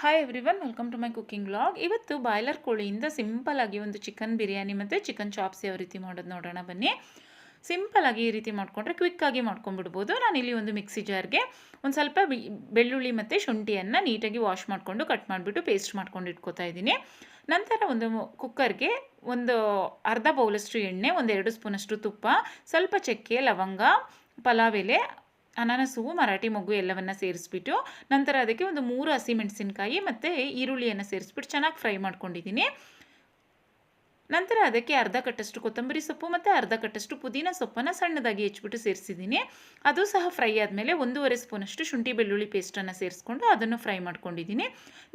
Hi everyone welcome to my cooking vlog ಇವತ್ತು boiler ಕೋಳಿಯಿಂದ simple ಆಗಿ ಒಂದು ಚಿಕನ್ ಬಿರಿಯಾನಿ ಮತ್ತು ಚಿಕನ್ ಚಾಪ್ಸ್ ಯಾವ ರೀತಿ ಮಾಡೋದು ನೋಡೋಣ ಬನ್ನಿ. ಸಿಂಪಲ್ ಆಗಿ ಈ ರೀತಿ ಮಾಡಿಕೊಂಡ್ರೆ ಕ್ವಿಕ್ಕಾಗಿ ಮಾಡ್ಕೊಂಡ್ಬಿಡ್ಬೋದು. ನಾನು ಇಲ್ಲಿ ಒಂದು ಮಿಕ್ಸಿ ಜಾರ್ಗೆ ಒಂದು ಸ್ವಲ್ಪ ಬೆಳ್ಳುಳ್ಳಿ ಮತ್ತು ಶುಂಠಿಯನ್ನು ನೀಟಾಗಿ ವಾಶ್ ಮಾಡಿಕೊಂಡು ಕಟ್ ಮಾಡಿಬಿಟ್ಟು ಪೇಸ್ಟ್ ಮಾಡ್ಕೊಂಡು ಇಟ್ಕೋತಾ ಇದ್ದೀನಿ. ನಂತರ ಒಂದು ಕುಕ್ಕರ್ಗೆ ಒಂದು ಅರ್ಧ ಬೌಲಷ್ಟು ಎಣ್ಣೆ ಒಂದು ಎರಡು ಸ್ಪೂನಷ್ಟು ತುಪ್ಪ, ಸ್ವಲ್ಪ ಚಕ್ಕೆ, ಲವಂಗ, ಪಲಾವ್ ಎಲೆ ಅನಾನಸ್, ಮರಾಠಿ ಮೊಗ್ಗು ಎಲ್ಲವನ್ನು ಸೇರಿಸ್ಬಿಟ್ಟು ನಂತರ ಅದಕ್ಕೆ ಒಂದು ಮೂರು ಹಸಿಮೆಣಸಿನ್ಕಾಯಿ ಮತ್ತು ಈರುಳ್ಳಿಯನ್ನು ಸೇರಿಸ್ಬಿಟ್ಟು ಚೆನ್ನಾಗಿ ಫ್ರೈ ಮಾಡ್ಕೊಂಡಿದ್ದೀನಿ. ನಂತರ ಅದಕ್ಕೆ ಅರ್ಧ ಕಟ್ಟಷ್ಟು ಕೊತ್ತಂಬರಿ ಸೊಪ್ಪು ಮತ್ತು ಅರ್ಧ ಕಟ್ಟಷ್ಟು ಪುದೀನ ಸೊಪ್ಪನ್ನು ಸಣ್ಣದಾಗಿ ಹೆಚ್ಚಿಬಿಟ್ಟು ಸೇರಿಸಿದ್ದೀನಿ. ಅದು ಸಹ ಫ್ರೈ ಆದಮೇಲೆ ಒಂದೂವರೆ ಸ್ಪೂನಷ್ಟು ಶುಂಠಿ ಬೆಳ್ಳುಳ್ಳಿ ಪೇಸ್ಟನ್ನು ಸೇರಿಸ್ಕೊಂಡು ಅದನ್ನು ಫ್ರೈ ಮಾಡ್ಕೊಂಡಿದ್ದೀನಿ.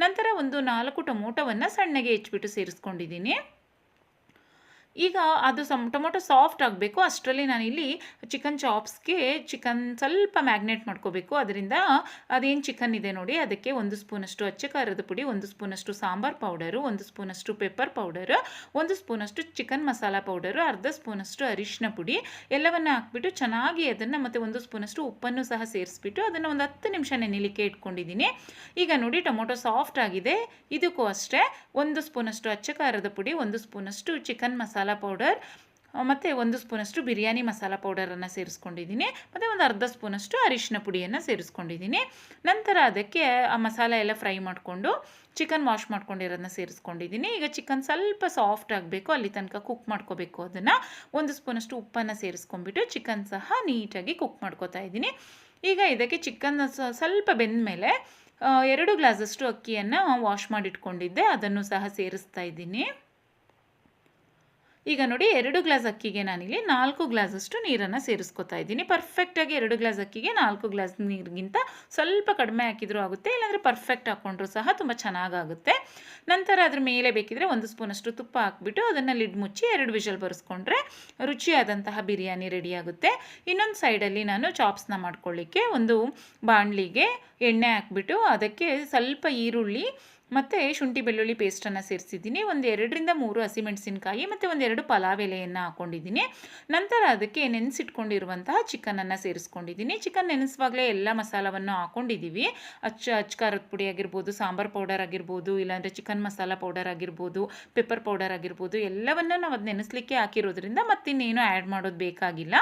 ನಂತರ ಒಂದು ನಾಲ್ಕು ಟೊಮೊಟೊವನ್ನು ಸಣ್ಣಗೆ ಹೆಚ್ಚಿಬಿಟ್ಟು ಸೇರಿಸ್ಕೊಂಡಿದ್ದೀನಿ. ಈಗ ಅದು ಸಮ್, ಟೊಮೊಟೊ ಸಾಫ್ಟ್ ಆಗಬೇಕು. ಅಷ್ಟರಲ್ಲಿ ನಾನಿಲ್ಲಿ ಚಿಕನ್ ಚಾಪ್ಸ್ಗೆ ಚಿಕನ್ ಸ್ವಲ್ಪ ಮ್ಯಾಗ್ನೇಟ್ ಮಾಡ್ಕೋಬೇಕು. ಅದರಿಂದ ಅದೇನು ಚಿಕನ್ ಇದೆ ನೋಡಿ, ಅದಕ್ಕೆ ಒಂದು ಸ್ಪೂನಷ್ಟು ಅಚ್ಚ ಖಾರದ ಪುಡಿ, ಒಂದು ಸ್ಪೂನಷ್ಟು ಸಾಂಬಾರ್ ಪೌಡರು ಒಂದು ಸ್ಪೂನಷ್ಟು ಪೆಪ್ಪರ್ ಪೌಡರ್ ಒಂದು ಸ್ಪೂನಷ್ಟು ಚಿಕನ್ ಮಸಾಲ ಪೌಡರು ಅರ್ಧ ಸ್ಪೂನಷ್ಟು ಅರಿಶಿನ ಪುಡಿ ಎಲ್ಲವನ್ನು ಹಾಕ್ಬಿಟ್ಟು ಚೆನ್ನಾಗಿ ಅದನ್ನು ಮತ್ತು ಒಂದು ಸ್ಪೂನಷ್ಟು ಉಪ್ಪನ್ನು ಸಹ ಸೇರಿಸ್ಬಿಟ್ಟು ಅದನ್ನು ಒಂದು ಹತ್ತು ನಿಮಿಷ ನೆನೆಲಿಕ್ಕೆ ಇಟ್ಕೊಂಡಿದ್ದೀನಿ. ಈಗ ನೋಡಿ, ಟೊಮೊಟೊ ಸಾಫ್ಟ್ ಆಗಿದೆ. ಇದಕ್ಕೂ ಅಷ್ಟೇ ಒಂದು ಸ್ಪೂನಷ್ಟು ಅಚ್ಚ ಖಾರದ ಪುಡಿ, ಒಂದು ಸ್ಪೂನಷ್ಟು ಚಿಕನ್ ಮಸಾಲ ಪೌಡರ್ ಮತ್ತು ಒಂದು ಸ್ಪೂನಷ್ಟು ಬಿರಿಯಾನಿ ಮಸಾಲ ಪೌಡರನ್ನು ಸೇರಿಸ್ಕೊಂಡಿದ್ದೀನಿ, ಮತ್ತು ಒಂದು ಅರ್ಧ ಸ್ಪೂನಷ್ಟು ಅರಿಶಿನ ಪುಡಿಯನ್ನು ಸೇರಿಸ್ಕೊಂಡಿದ್ದೀನಿ. ನಂತರ ಅದಕ್ಕೆ ಆ ಮಸಾಲ ಎಲ್ಲ ಫ್ರೈ ಮಾಡಿಕೊಂಡು ಚಿಕನ್ ವಾಶ್ ಮಾಡ್ಕೊಂಡಿರೋದನ್ನ ಸೇರಿಸ್ಕೊಂಡಿದ್ದೀನಿ. ಈಗ ಚಿಕನ್ ಸ್ವಲ್ಪ ಸಾಫ್ಟ್ ಆಗಬೇಕು, ಅಲ್ಲಿ ತನಕ ಕುಕ್ ಮಾಡ್ಕೋಬೇಕು ಅದನ್ನು. ಒಂದು ಸ್ಪೂನಷ್ಟು ಉಪ್ಪನ್ನು ಸೇರಿಸ್ಕೊಂಡ್ಬಿಟ್ಟು ಚಿಕನ್ ಸಹ ನೀಟಾಗಿ ಕುಕ್ ಮಾಡ್ಕೋತಾ ಇದ್ದೀನಿ. ಈಗ ಇದಕ್ಕೆ ಚಿಕನ್ ಸ್ವಲ್ಪ ಬೆಂದ ಮೇಲೆ ಎರಡು ಗ್ಲಾಸಷ್ಟು ಅಕ್ಕಿಯನ್ನು ವಾಶ್ ಮಾಡಿಟ್ಕೊಂಡಿದ್ದೆ, ಅದನ್ನು ಸಹ ಸೇರಿಸ್ತಾ ಇದ್ದೀನಿ. ಈಗ ನೋಡಿ ಎರಡು ಗ್ಲಾಸ್ ಅಕ್ಕಿಗೆ ನಾನಿಲ್ಲಿ ನಾಲ್ಕು ಗ್ಲಾಸಷ್ಟು ನೀರನ್ನು ಸೇರಿಸ್ಕೊತಾ ಇದ್ದೀನಿ. ಪರ್ಫೆಕ್ಟಾಗಿ ಎರಡು ಗ್ಲಾಸ್ ಅಕ್ಕಿಗೆ ನಾಲ್ಕು ಗ್ಲಾಸ್ ನೀರಿಗಿಂತ ಸ್ವಲ್ಪ ಕಡಿಮೆ ಹಾಕಿದರೂ ಆಗುತ್ತೆ, ಇಲ್ಲಾಂದರೆ ಪರ್ಫೆಕ್ಟ್ ಹಾಕ್ಕೊಂಡ್ರೂ ಸಹ ತುಂಬ ಚೆನ್ನಾಗಾಗುತ್ತೆ. ನಂತರ ಅದ್ರ ಮೇಲೆ ಬೇಕಿದ್ರೆ ಒಂದು ಸ್ಪೂನಷ್ಟು ತುಪ್ಪ ಹಾಕ್ಬಿಟ್ಟು ಅದನ್ನು ಲಿಡ್ ಮುಚ್ಚಿ ಎರಡು ವಿಷಲ್ ಬರೆಸ್ಕೊಂಡ್ರೆ ರುಚಿಯಾದಂತಹ ಬಿರಿಯಾನಿ ರೆಡಿ ಆಗುತ್ತೆ. ಇನ್ನೊಂದು ಸೈಡಲ್ಲಿ ನಾನು ಚಾಪ್ಸ್ನ ಮಾಡ್ಕೊಳ್ಳಿಕ್ಕೆ ಒಂದು ಬಾಣಲಿಗೆ ಎಣ್ಣೆ ಹಾಕ್ಬಿಟ್ಟು ಅದಕ್ಕೆ ಸ್ವಲ್ಪ ಈರುಳ್ಳಿ ಮತ್ತು ಶುಂಠಿ ಬೆಳ್ಳುಳ್ಳಿ ಪೇಸ್ಟನ್ನು ಸೇರಿಸಿದ್ದೀನಿ. ಒಂದು ಎರಡರಿಂದ ಮೂರು ಹಸಿಮೆಣಸಿನಕಾಯಿ ಮತ್ತು ಒಂದೆರಡು ಪಲಾವ್ ಎಲೆಯನ್ನು ಹಾಕ್ಕೊಂಡಿದ್ದೀನಿ ನಂತರ ಅದಕ್ಕೆ ನೆನೆಸಿಟ್ಕೊಂಡಿರುವಂತಹ ಚಿಕನನ್ನು ಸೇರಿಸ್ಕೊಂಡಿದ್ದೀನಿ. ಚಿಕನ್ ನೆನೆಸುವಾಗಲೇ ಎಲ್ಲ ಮಸಾಲವನ್ನು ಹಾಕ್ಕೊಂಡಿದ್ದೀವಿ ಅಚ್ಚ ಖಾರದ ಪುಡಿ ಆಗಿರ್ಬೋದು, ಸಾಂಬಾರ್ ಪೌಡರ್ ಆಗಿರ್ಬೋದು, ಇಲ್ಲಾಂದರೆ ಚಿಕನ್ ಮಸಾಲ ಪೌಡರ್ ಆಗಿರ್ಬೋದು, ಪೆಪ್ಪರ್ ಪೌಡರ್ ಆಗಿರ್ಬೋದು, ಎಲ್ಲವನ್ನು ನಾವು ಅದು ನೆನೆಸ್ಲಿಕ್ಕೆ ಹಾಕಿರೋದ್ರಿಂದ ಮತ್ತಿನ್ನೇನು ಆ್ಯಡ್ ಮಾಡೋದು ಬೇಕಾಗಿಲ್ಲ.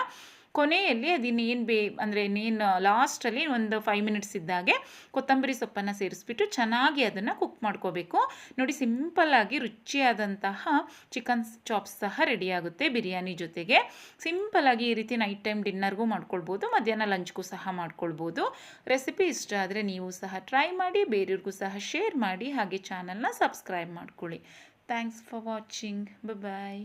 ಕೊನೆಯಲ್ಲಿ ಅದಿನ್ನೇನು ಬೇ, ಅಂದರೆ ಇನ್ನೇನು ಲಾಸ್ಟಲ್ಲಿ ಒಂದು ಫೈವ್ ಮಿನಿಟ್ಸ್ ಇದ್ದಾಗೆ ಕೊತ್ತಂಬರಿ ಸೊಪ್ಪನ್ನು ಸೇರಿಸ್ಬಿಟ್ಟು ಚೆನ್ನಾಗಿ ಅದನ್ನು ಕುಕ್ ಮಾಡ್ಕೋಬೇಕು. ನೋಡಿ ಸಿಂಪಲ್ಲಾಗಿ ರುಚಿಯಾದಂತಹ ಚಿಕನ್ ಚಾಪ್ಸ್ ಸಹ ರೆಡಿಯಾಗುತ್ತೆ ಬಿರಿಯಾನಿ ಜೊತೆಗೆ. ಸಿಂಪಲ್ಲಾಗಿ ಈ ರೀತಿ ನೈಟ್ ಟೈಮ್ ಡಿನ್ನರ್ಗೂ ಮಾಡ್ಕೊಳ್ಬೋದು, ಮಧ್ಯಾಹ್ನ ಲಂಚ್ಗೂ ಸಹ ಮಾಡ್ಕೊಳ್ಬೋದು. ರೆಸಿಪಿ ಇಷ್ಟ ಆದರೆ ನೀವು ಸಹ ಟ್ರೈ ಮಾಡಿ, ಬೇರೆಯವ್ರಿಗೂ ಸಹ ಶೇರ್ ಮಾಡಿ, ಹಾಗೆ ಚಾನಲ್ನ ಸಬ್ಸ್ಕ್ರೈಬ್ ಮಾಡ್ಕೊಳ್ಳಿ. Thanks for watching bye